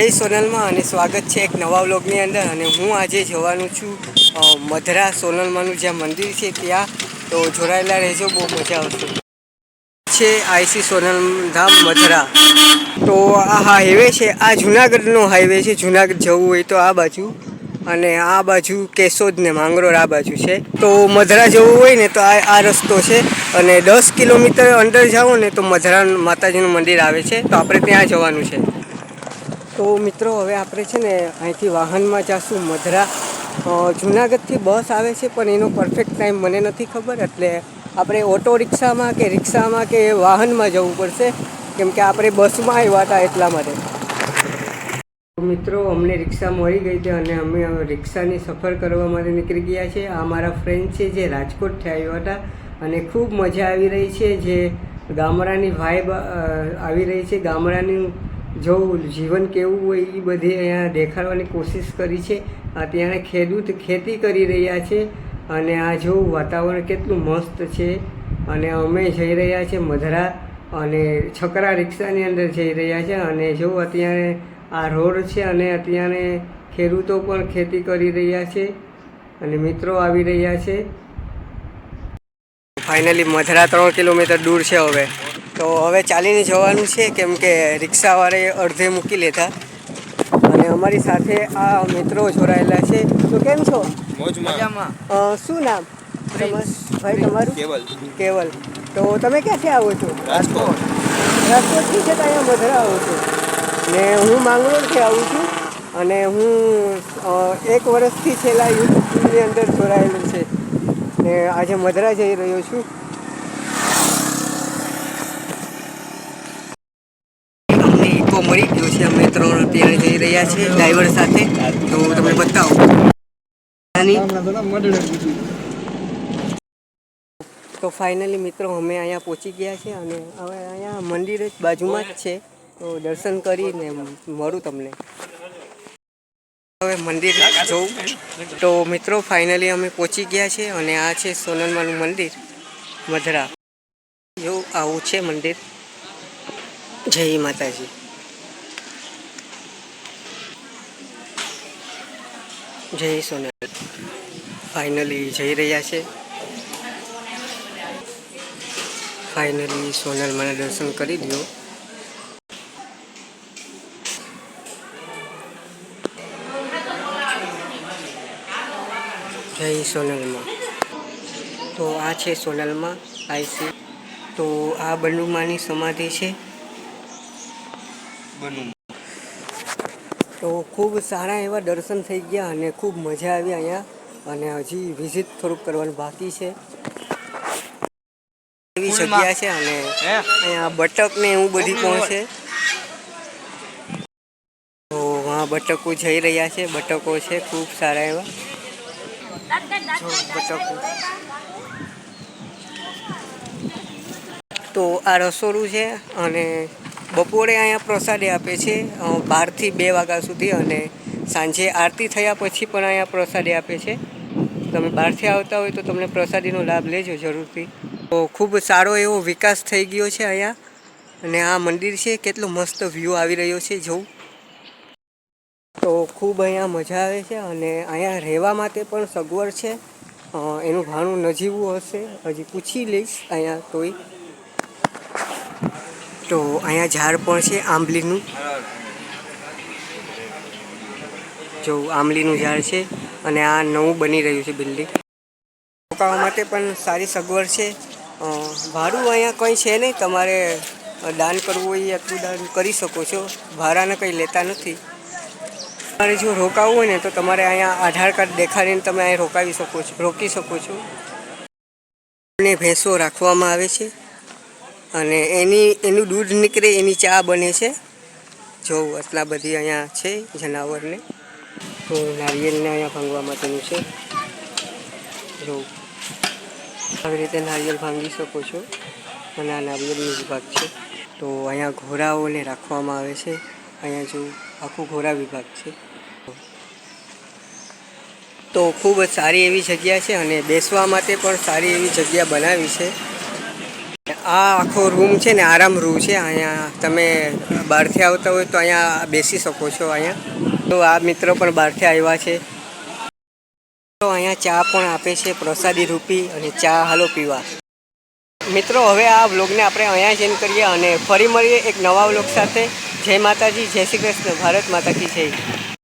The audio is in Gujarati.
જય સોનલમાં અને સ્વાગત છે એક નવા વ્લોગની અંદર. અને હું આજે જવાનું છું મધરા સોનલમાંનું જ્યાં મંદિર છે ત્યાં. તો જોડાયેલા રહેજો, બહુ મજા આવશે. છે આઈસી સોનલ ધામ મધરા. તો આ હાઈવે છે, આ જુનાગઢનો હાઈવે છે. જુનાગઢ જવું હોય તો આ બાજુ. અને આ બાજુ કેશોદ ને માંગરોળ આ બાજુ છે. તો મધરા જવું હોય ને તો આ આ રસ્તો છે. અને દસ કિલોમીટર અંદર જાઓ ને તો મધરા માતાજીનું મંદિર આવે છે. તો આપણે ત્યાં જવાનું છે. તો મિત્રો, હવે આપણે છે ને અહીંથી વાહનમાં જાશું. મધરા જુનાગઢથી બસ આવે છે, પણ એનો પરફેક્ટ ટાઈમ મને નથી ખબર. એટલે આપણે ઓટો રિક્ષામાં કે રિક્ષામાં કે વાહનમાં જવું પડશે. કેમ કે આપણે બસમાં આવ્યા હતા એટલા માટે. મિત્રો, અમને રિક્ષા મળી ગઈ હતી અને અમે રિક્ષાની સફર કરવા માટે નીકળી ગયા છે. આ મારા ફ્રેન્ડ છે જે રાજકોટથી આવ્યા હતા અને ખૂબ મજા આવી રહી છે. જે ગામડાની વાઇબ આવી રહી છે. ગામડાનું જો જીવન કેવું હોય એ બધી અહીંયા દેખાડવાની કોશિશ કરી છે. અત્યારે ખેડૂત ખેતી કરી રહ્યા છે અને આ જોવું વાતાવરણ કેટલું મસ્ત છે. અને અમે જઈ રહ્યા છે મધરા અને છકરા રિક્ષાની અંદર જઈ રહ્યા છે અને જો અત્યારે આ રોડ છે અને અત્યારે ખેડૂતો પણ ખેતી કરી રહ્યા છે અને મિત્રો આવી રહ્યા છે. ફાઇનલી મધરા ત્રણ કિલોમીટર દૂર છે હવે. તો હવે ચાલીને જવાનું છે કેમ કે રિક્ષાવાળે અડધે મૂકી લેતા અને અમારી સાથે આ મિત્રો જોડાયેલા છે. તો કેમ છો? મજામાં. શું નામ? ભાઈ તમારું? કેવલ. કેવલ. તો તમે ક્યાંથી આવો છો? રાજકોટ. રાજકોટથી છે અહીંયા મધરા આવું છું? ને હું માંગરોળથી આવું છું. અને હું એક વર્ષથી છેલ્લા યુટ્યુબની અંદર જોડાયેલું છે. ને આજે મધરા જઈ રહ્યો છું. મળી. ગયો છે અમે ત્રણ ત્યાં જઈ રહ્યા છીએ ડ્રાઈવર સાથે. તો તમે બતાવો. તો ફાઇનલી મિત્રો અમે અહીંયા પહોંચી ગયા છે અને હવે અહીંયા મંદિર જ બાજુમાં જ છે. તો દર્શન કરીને મળું તમને. હવે મંદિર જવું તો મિત્રો ફાઇનલી અમે પહોંચી ગયા છે અને આ છે સોનલમાનું મંદિર, મધરા. જો આવું છે મંદિર. જય માતાજી. જય સોનલ ફાઇનલી જઈ રહ્યા છે. ફાઇનલી સોનલ મને દર્શન કરી દો જય સોનલમાં. તો આ છે સોનલમાં આઈસી તો આ બનુમાની સમાધિ છે? બનું તો ખૂબ સારા એવા દર્શન થઈ ગયા અને ખૂબ મજા આવી અહીંયા. અને હજી વિઝિટ થોડુંક કરવાનું બાકી છે. એવી જગ્યા છે અને હે? અહીંયા બટક ને એવું બધી છે. તો હા બટકો જઈ રહ્યા છે. બટકો છે ખૂબ સારા એવા. બટકો. તો આ રસોડું છે અને બપોરે અહીંયા પ્રસાદી આપે છે બારથી બે વાગ્યા સુધી અને સાંજે આરતી થયા પછી પણ અહીંયા પ્રસાદી આપે છે. તમે બહારથી આવતા હોય તો તમને પ્રસાદીનો લાભ લેજો જરૂરથી. તો ખૂબ સારો એવો વિકાસ થઈ ગયો છે અહીંયા અને આ મંદિર છે, કેટલો મસ્ત વ્યૂ આવી રહ્યો છે જોઉં તો ખૂબ અહીંયા મજા આવે છે અને અહીંયા રહેવા માટે પણ સગવડ છે. એનું ભાણું નજીવું હશે. હજી પૂછી લઈશ અહીંયા તોય. તો અહીંયા ઝાડ પણ છે આંબલીનું. જો આંબલીનું ઝાડ છે અને આ નવું બની રહ્યું છે બિલ્ડિંગ. રોકાવા માટે પણ સારી સગવડ છે. ભાડું અહીંયા કંઈ છે નહીં. તમારે દાન કરવું હોય એટલું દાન કરી શકો છો. ભાડાને કંઈ લેતા નથી. તમારે જો રોકાવું હોય ને તો તમારે અહીંયા આધાર કાર્ડ દેખાડીને તમે અહીંયા રોકાવી શકો છો, રોકી શકો છો. અને ભેંસો રાખવામાં આવે છે. અને એની, એનું દૂધ નીકળે, એની ચા બને છે. જો આટલા બધી અહીંયા છે જનાવરને. તો નારિયેળને અહીંયા ભાંગવા માટેનું છે. જો. આવી રીતે નારિયેળ ભાંગી શકો છો. અને આ નારિયેળનો વિભાગ છે. તો અહીંયા ઘોડાઓને રાખવામાં આવે છે. અહીંયા જો આખું ઘોડા વિભાગ છે. તો ખૂબ જ સારી એવી જગ્યા છે અને બેસવા માટે પણ સારી એવી જગ્યા બનાવી છે. આ આખો રૂમ છે ને, આરામ રૂમ છે. અહીંયા તમે બહારથી આવતા હોય તો અહીંયા બેસી શકો છો અહીંયા. તો આ મિત્રો પણ બહારથી આવ્યા છે. તો અહીંયા ચા પણ આપે છે, પ્રસાદી રૂપી અને ચા હાલો પીવા. મિત્રો, હવે આ વ્લોગને આપણે અહીંયા જ એન્ડ કરીએ અને ફરી મળીએ એક નવા વ્લોગ સાથે. જય માતાજી, જય શ્રી કૃષ્ણ. ભારત માતા કી જય.